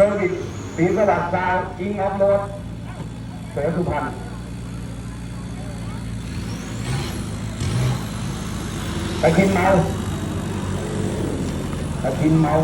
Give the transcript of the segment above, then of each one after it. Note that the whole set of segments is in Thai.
เซอร์วิสปีสวัสดิ์ซาวอิงอัพโหลดเสือสุพรรณไปกินเมาไปกินเมา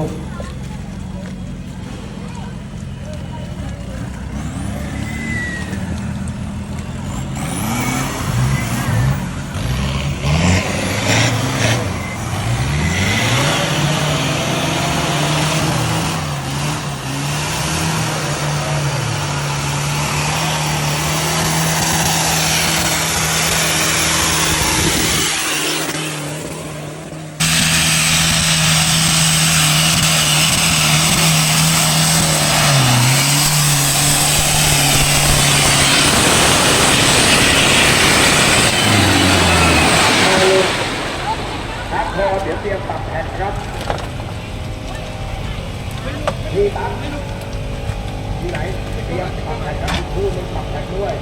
ครับพอเดี๋ยวเตรียมปรับแผ่นครับนี่ครับที่ไห นี้ปรับแผ่นครับอีกคู่หนึงปรับแผ่นด้วย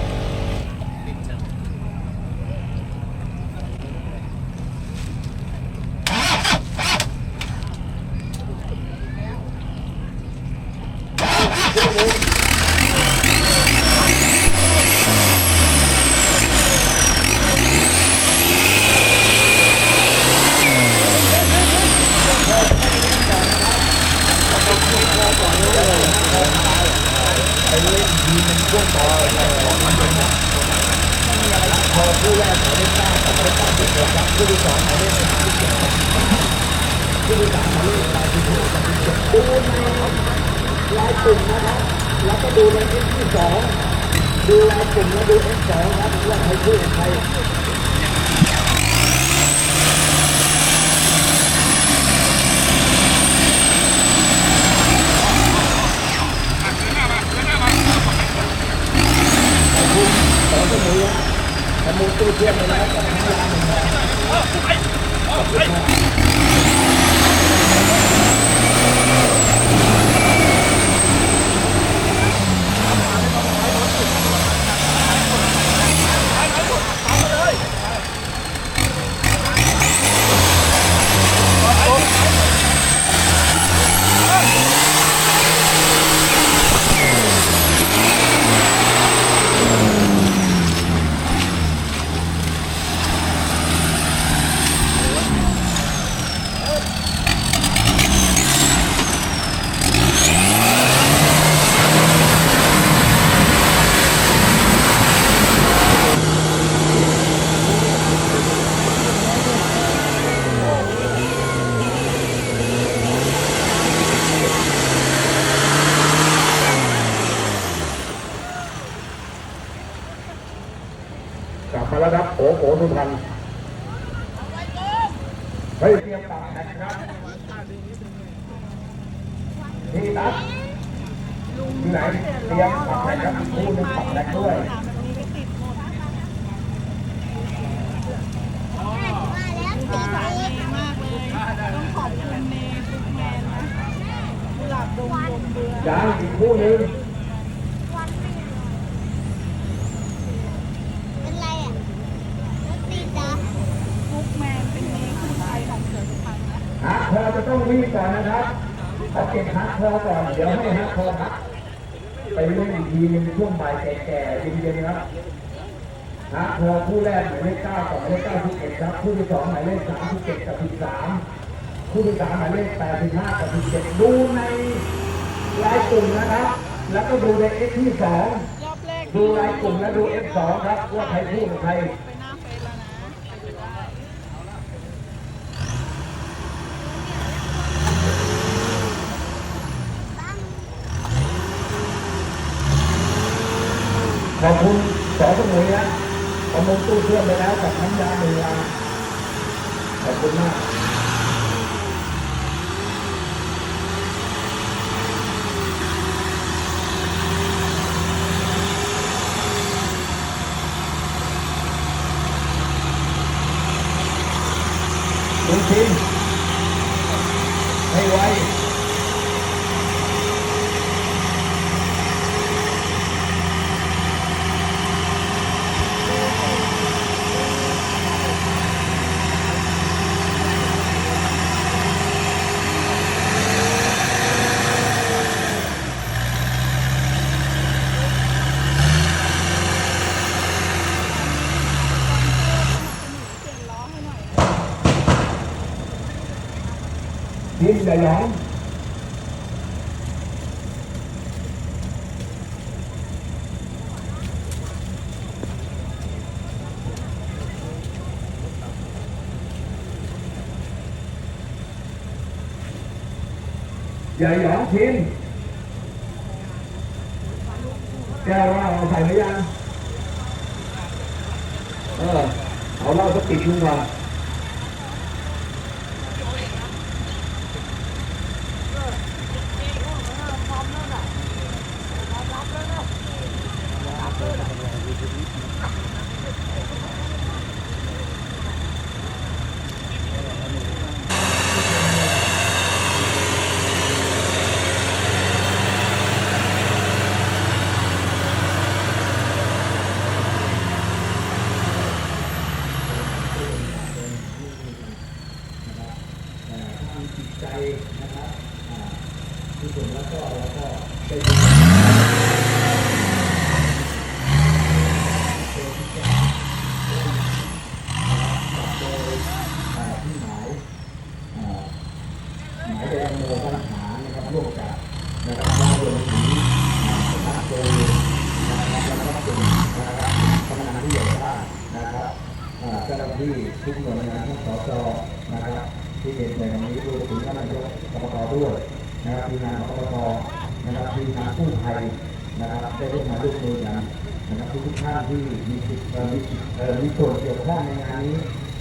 พอผู้แรกหมายเลขเก้ากับหมายเลขเก้ากครับผู้ที่สองหมายเลขสามสิบเจ็ดครับผู้ที่สามหมายเลขแปดสิบหกกับสิบเจ็ดดูในลายกลุ่มนะครับ แล้วก็ดูในเอฟที่สองดูลายกลุ่มแล้วดูเอฟสองครับว่าใครพูดกับใครสองตัวหมูนะ ทำมูตู้เทียมไปแล้วกับน้ำยาหนึ่งนะกลับมาแล้วครับโอ้โหสุพรรณ เฮ้ยเตรียมปรับแผ่นครับนี่นัดที่ไหนเตรียมปรับแผ่นครับอีกคู่หนึงปรับแผ่นด้วยยต้องขอบคุณเนทุกแมนนะกุหลาบดงลมเบือยังอีกคู่หนึ่ง เป็นไรอะรถติดเหรอ ทุกแมนเป็นเนคู่ใจของเสือสุพรรณนะ ฮะพอจะต้องวิ่งก่อนนะครับเอาเก็บฮักคอก่อน เดี๋ยวให้ฮักคอพักไปเล่นอีกทีหนึงช่วงบ่ายแก่ๆเย็นๆครับฮักคอคู่แรกหมายเลขเก้ากับหมายเลขเก้าสิบเอ็ดครับ คู่ที่สองหมายเลขสามสิบเจ็ดกับสิบสามคู่ที่สามหมายเลขแปดสิบห้ากับสิบเจ็ดดูในรายกลุ่มนะครับ แล้วก็ดูในเอฟที่สองรอบแรกดูรายกลุ่มและดูเอฟสองครับว่าใครพูดกับใคร ไปหน้าเฟซแล้วนะไปดูได้ ขอบคุณสอสมุยนะเอามุงตู้เชื่อมไปแล้วกับน้ำยาหนึ่งลังขอบคุณมากคุณทิมให้ไวใหญ่หยองใหญ่หยองชินแก้วเหล้า เอาใส่หรือยังเออเอาเหล้าสักติดนึงก่อน อ่าทางจิตใจนะครับอ่าที่ผมแล้วก็แล้วก็ได้ดูโดยอ่าที่หมายอ่าหมายแดงโมบ้านหานะครับร่วมกับนะครับบ้านรวมถึงอ่าสำนักโดยนะครับแล้วก็เป็นนะครับกำนันที่ใหญ่บ้านนะครับ อ่าเจ้าหน้าที่ทุกหน่วยงานทั้งสจนะครับที่เป็นในวันนี้รวมถึงท่านนายกอบตด้วยนะครับทีมงานอบตนะครับทีมงานกู้ภัยนะครับได้ร่วมมาร่วมมือกันนะครับทุกท่านที่มีสิทธิ์มีสิทธิ์เอ่อมีส่วนเกี่ยวข้องในงานนี้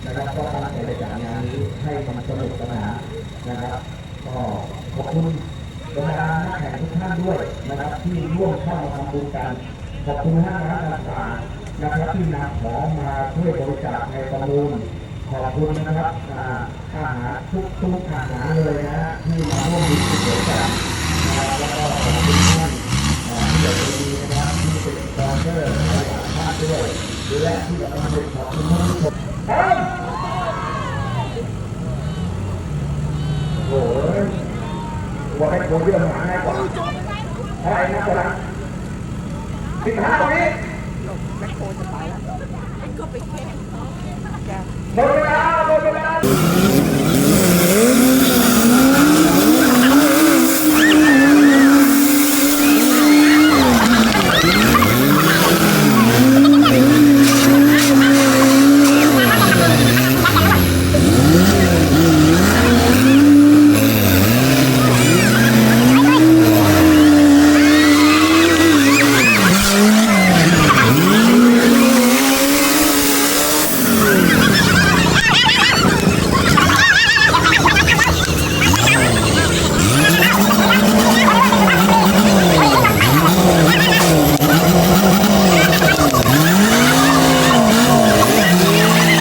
นะครับก็ตั้งใจจะจัดงานนี้ให้มันสนุกสนานนะครับก็ขอบคุณบรรดานักแข่งทุกท่านด้วยนะครับที่ร่วมเข้ามาทำบุญกันขอบคุณท่านร้านต่างๆ นะครับที่นำของมาช่วยบริจาคในประมูลขอบคุณนะครับอ่าหารทุกทุกอาหารเลยนะฮะที่มาร่วมมีส่วนกันะครับแล้วก็ขอบคุณท่านที่อยากจะดีนะครับที่เป็นสปอนเซอร์หลายท่านด้วยและที่กำลังเป็นขอบคุณท่านผู้ชมเฮ้ยโอ้โหว่าให้คนเรื่องหาง่ายกว่าอะไรนะกำลังสิบห้าต รงนี้หมดเวลาหมดเวลา